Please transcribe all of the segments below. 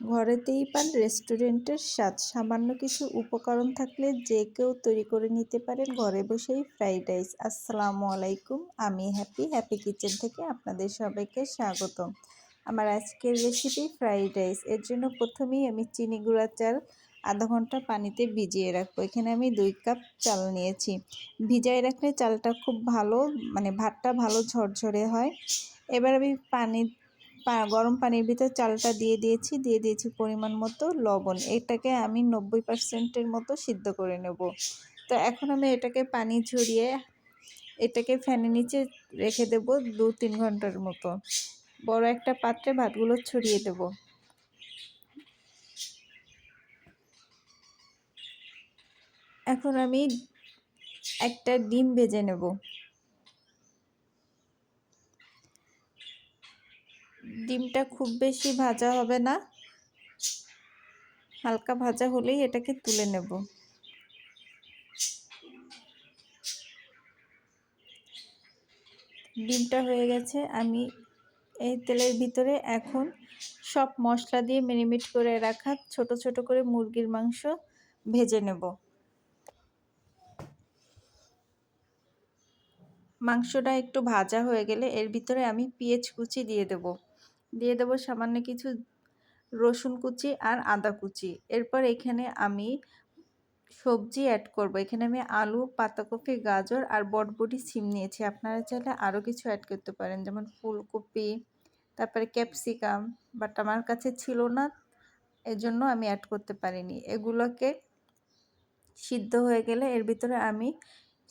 ঘরেতেই পান, রেস্টুরেন্টের স্বাদ। সামান্য কিছু উপকরণ থাকলে যে কেউ তৈরি করে নিতে পারেন। ঘরে বসেই ফ্রাইড রাইস। আসসালামু আলাইকুম। আমি হ্যাপি হ্যাপি কিচেন থেকে আপনাদের সবাইকে স্বাগতম। আমার আজকের রেসিপি ফ্রাইড রাইস। এর জন্য প্রথমেই আমি চিনি গুঁড়া চাল আধা ঘণ্টা পানিতে ভিজিয়ে রাখব। এখানে আমি দুই কাপ চাল নিয়েছি। ভিজাই রাখলে চালটা খুব ভালো মানে ভাতটা ভালো ঝরঝরে হয়। এবার আমি পানি গরম পানির ভিতর চালটা দিয়ে দিয়েছি দিয়ে দিয়েছি পরিমাণ মতো লবণ। এটাকে আমি নব্বই পার্সেন্টের মতো সিদ্ধ করে নেব। তো এখন আমি এটাকে পানি ঝরিয়ে এটাকে ফ্যানের নিচে রেখে দেব দু তিন ঘণ্টার মতো। বড় একটা পাত্রে ভাতগুলো ছড়িয়ে দেব। এখন আমি একটা ডিম ভেজে নেব। ডিমটা খুব বেশি ভাজা হবে না। হালকা ভাজা হলেই এটাকে তুলে নেব। ডিমটা হয়ে গেছে। আমি এই তেলের ভিতরে এখন সব মশলা দিয়ে ম্যারিনেট করে রাখা ছোট ছোট করে মুরগির মাংস ভেজে নেব। মাংসটা একটু ভাজা হয়ে গেলে এর ভিতরে আমি পেঁয়াজ কুচি দিয়ে দেবো। দিয়ে দেবো সামান্য কিছু রসুন কুচি আর আদা কুচি। এরপর এখানে আমি সবজি অ্যাড করব। এখানে আমি আলু, পাতাকপি, গাজর আর বটবটি সিম নিয়েছি। আপনারা চাইলে আরও কিছু অ্যাড করতে পারেন, যেমন ফুলকপি, তারপরে ক্যাপসিকাম বাট আমার কাছে ছিল না, এজন্য আমি অ্যাড করতে পারিনি। এগুলোকে সিদ্ধ হয়ে গেলে এর ভিতরে আমি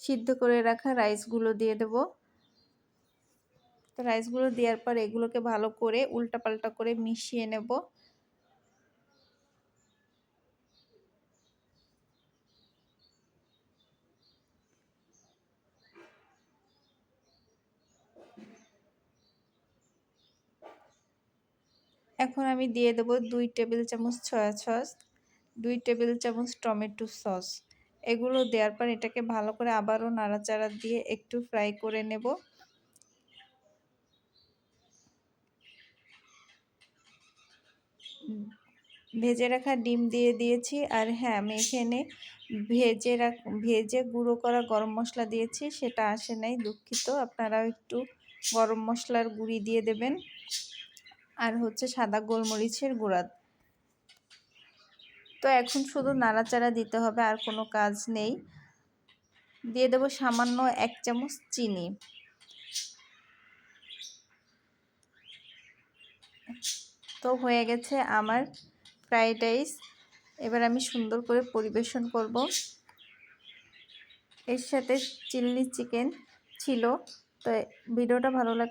সিদ্ধ করে রাখা রাইসগুলো দিয়ে দেবো। তো রাইসগুলো দেওয়ার পর এগুলোকে ভালো করে উল্টাপাল্টা করে মিশিয়ে নেব। এখন আমি দিয়ে দেবো দুই টেবিল চামচ সয়া সস দুই টেবিল চামচ টমেটো সস এগুলো দেওয়ার পর এটাকে ভালো করে আবারও নাড়াচাড়া দিয়ে একটু ফ্রাই করে নেব। ভেজে রাখা ডিম দিয়ে দিয়েছি আর হ্যাঁ আমি এখানে ভেজে রাখ, ভেজে গুঁড়ো করা গরম মশলা দিয়েছি, সেটা আসে নাই, দুঃখিত। আপনারাও একটু গরম মশলার গুঁড়ি দিয়ে দেবেন। আর হচ্ছে সাদা গোলমরিচের গুঁড়া। তো এখন শুধু নাড়াচাড়া দিতে হবে, আর কোনো কাজ নেই। দিয়ে দেবো সামান্য এক চামচ চিনি। তো হয়ে গেছে আমার ফ্রাইড রাইস এবার আমি সুন্দর করে পরিবেশন করব। এর সাথে চিল্লি চিকেন ছিল। তো ভিডিওটা ভালো লাগে